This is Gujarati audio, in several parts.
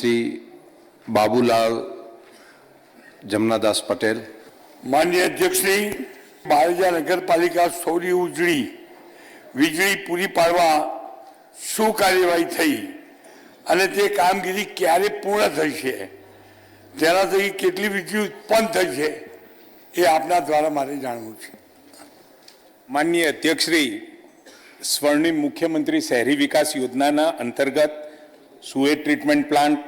શ્રી બાબુલાલ જમનાદાસ પટેલ. માન્ય અધ્યક્ષશ્રી બારજા નગરપાલિકા સૌરી ઉજળી. વીજળી પૂરી પાડવા શું કાર્યવાહી થઈ? અને તે કામગીરી ક્યારે પૂર્ણ થઈ છે? તેનાથી કેટલી વીજળી ઉત્પન્ન થઈ છે? એ આપના દ્વારા મારે જાણવું છે. માનનીય અધ્યક્ષશ્રી સ્વર્ણિમ મુખ્યમંત્રી શહેરી વિકાસ યોજનાના અંતર્ગત sewage treatment plant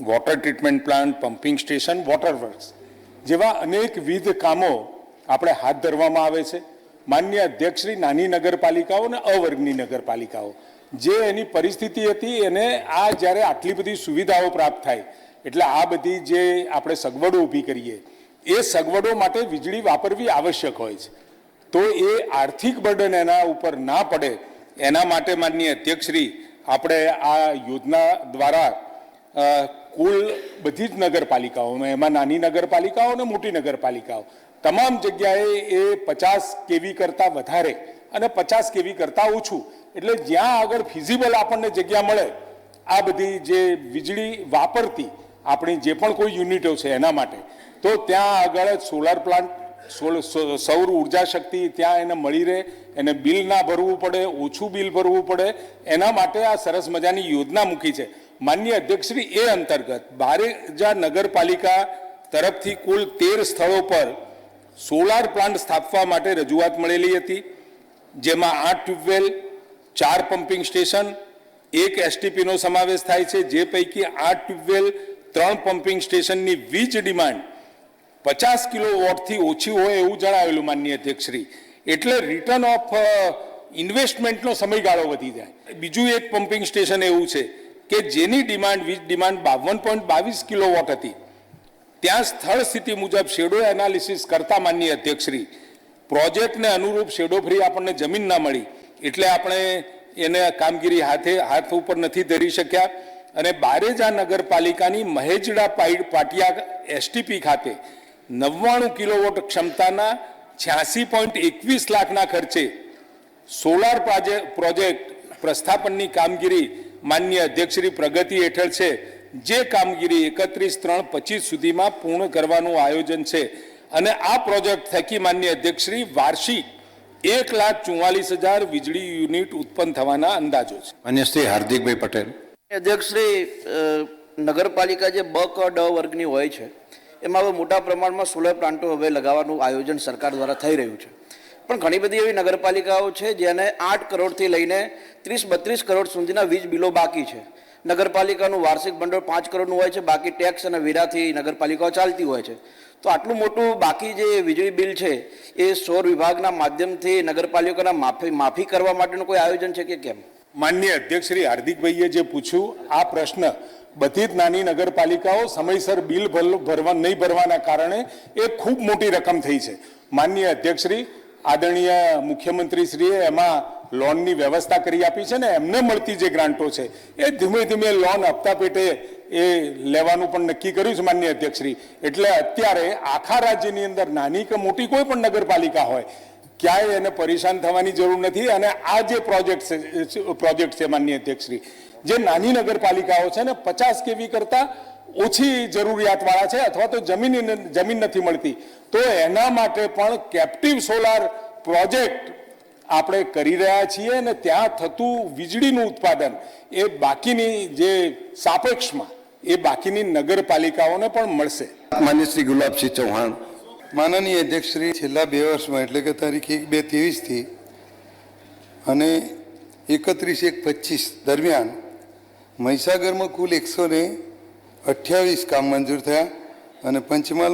water treatment plant pumping station water works જેવા અનેકવિધ કામો આપણે હાથ ધરવામાં આવે છે. માન્ય અધ્યક્ષશ્રી નાની નગરપાલિકાઓ અને અવર્ગની નગરપાલિકાઓ. જે એની પરિસ્થિતિ હતી, એને આ જ્યારે આટલી બધી સુવિધાઓ પ્રાપ્ત થાય, એટલે આ બધી જે આપણે સગવડો ઊભી કરીએ, એ સગવડો માટે વીજળી વાપરવી આવશ્યક હોય છે. તો એ આર્થિક બર્ડન એના ઉપર ના પડે, એના માટે માનનીય અધ્યક્ષશ્રી આપણે આ યોજના દ્વારા કુલ બધી જ નગરપાલિકાઓમાં, એમાં નાની નગરપાલિકાઓ અને મોટી નગરપાલિકાઓ, તમામ જગ્યાએ એ પચાસ કેવી કરતાં વધારે અને પચાસ કેવી કરતાં ઓછું, એટલે જ્યાં આગળ ફિઝિબલ આપણને જગ્યા મળે, આ બધી જે વીજળી વાપરતી આપણી જે પણ કોઈ યુનિટો છે એના માટે, તો ત્યાં આગળ સોલાર પ્લાન્ટ સોલ સૌર ઊર્જા શક્તિ ત્યાં એને મળી રહે, એને બિલ ના ભરવું પડે, ઓછું બિલ ભરવું પડે, એના માટે આ સરસ મજાની યોજના મૂકી છે. માન્ય અધ્યક્ષશ્રી એ અંતર્ગત બારેજા નગરપાલિકા તરફથી કુલ તેર સ્થળો પર સોલાર પ્લાન્ટ સ્થાપવા માટે રજૂઆત મળેલી હતી, જેમાં આઠ ટ્યુબવેલ, ચાર પમ્પિંગ સ્ટેશન, એક એસટીપીનો સમાવેશ થાય છે, જે પૈકી આઠ ટ્યુબવેલ, ત્રણ પમ્પિંગ સ્ટેશનની વીજ ડિમાન્ડ પચાસ કિલો વોટથી ઓછી હોય એવું જણાવેલું માનનીય અધ્યક્ષશ્રી એટલે રિટર્ન ઓફ ઇન્વેસ્ટમેન્ટનો સમયગાળો વધી જાય. બીજું એક પમ્પિંગ સ્ટેશન એવું છે કે જેની ડિમાન્ડ વીજ ડિમાન્ડ બાવન પોઈન્ટ બાવીસ કિલો વોટ હતી. ત્યાં સ્થળ સ્થિતિ મુજબ શેડો એનાલિસિસ કરતા માનનીય અધ્યક્ષશ્રી પ્રોજેક્ટને અનુરૂપ શેડો ફ્રી આપણને જમીન ના મળી. એટલે આપણે એને કામગીરી હાથે, હાથ ઉપર નથી ધરી શક્યા. અને બારેજા નગરપાલિકાની મહેજડા પાઈડ પાટિયા એસટીપી ખાતે નવ્વાણું કિલોવોટ ક્ષમતાના છ્યાસી પોઈન્ટ એકવીસ લાખના ખર્ચે સોલાર પ્રોજેક્ટ પ્રોજેક્ટ પ્રસ્થાપનની કામગીરી માન્ય અધ્યક્ષશ્રી પ્રગતિ હેઠળ છે જે કામગીરી એકત્રીસ ત્રણ પચીસ સુધીમાં પૂર્ણ કરવાનું આયોજન છે. અને આ પ્રોજેક્ટ થકી માન્ય અધ્યક્ષશ્રી વાર્ષિક એક લાખ ચુમ્માલીસ હજાર વીજળી યુનિટ ઉત્પન્ન થવાના અંદાજો છે. માન્ય શ્રી હાર્દિકભાઈ પટેલ. અધ્યક્ષશ્રી નગરપાલિકા જે બ ક ડ વર્ગની હોય છે એમાં હવે મોટા પ્રમાણમાં સોલર પ્લાન્ટો હવે લગાવવાનું આયોજન સરકાર દ્વારા થઈ રહ્યું છે. પણ ઘણી બધી એવી નગરપાલિકાઓ છે જેને આઠ કરોડથી લઈને ત્રીસ બત્રીસ કરોડ સુધીના વીજ બિલો બાકી છે. નગરપાલિકાનું વાર્ષિક ભંડોળ પાંચ કરોડનું હોય છે, બાકી ટેક્સ અને વેરાથી નગરપાલિકાઓ ચાલતી હોય છે. તો આટલું મોટું બાકી જે વીજળી બિલ છે, એ સૌર વિભાગના માધ્યમથી નગરપાલિકાના માફી માફી કરવા માટેનું કોઈ આયોજન છે કે કેમ? માન્ય અધ્યક્ષ શ્રી હાર્દિકભાઈએ જે પૂછ્યું, આ પ્રશ્ન બધી જ નાની નગરપાલિકાઓ સમયસર બિલ ભર- ભરવા, નહીં ભરવાના કારણે એ ખૂબ મોટી રકમ થઈ છે. માન્ય અધ્યક્ષશ્રી આદરણીય મુખ્યમંત્રીશ્રીએ એમાં લોનની વ્યવસ્થા કરી આપી છે ને એમને મળતી જે ગ્રાન્ટો છે, એ ધીમે ધીમે લોન હપ્તા પેટે એ લેવાનું પણ નક્કી કર્યું છે માન્ય અધ્યક્ષશ્રી એટલે અત્યારે આખા રાજ્યની અંદર નાની કે મોટી કોઈ પણ નગરપાલિકા હોય ક્યાંય એને પરેશાન થવાની જરૂર નથી અને આ જે પ્રોજેક્ટ છે પ્રોજેક્ટ છે માનનીય અધ્યક્ષશ્રી, જે નાની નગરપાલિકાઓ છે ને પચાસ કેવી કરતાં ઓછી જરૂરિયાતવાળા છે અથવા તો જમીન જમીન નથી મળતી, તો એના માટે પણ કેપ્ટિવ સોલાર પ્રોજેક્ટ આપણે કરી રહ્યા છીએ અને ત્યાં થતું વીજળીનું ઉત્પાદન એ બાકીની જે સાપેક્ષમાં એ બાકીની નગરપાલિકાઓને પણ મળશે. માન્ય શ્રી ગુલાબસિંહ ચૌહાણ માનનીય અધ્યક્ષશ્રી છેલ્લા બે વર્ષમાં, એટલે કે તારીખ એક બે ત્રેવીસથી અને એકત્રીસ એક પચીસ દરમિયાન મહીસાગરમાં કુલ એકસો ને અઠ્યાવીસ કામ મંજૂર થયા અને પંચમહાલમાં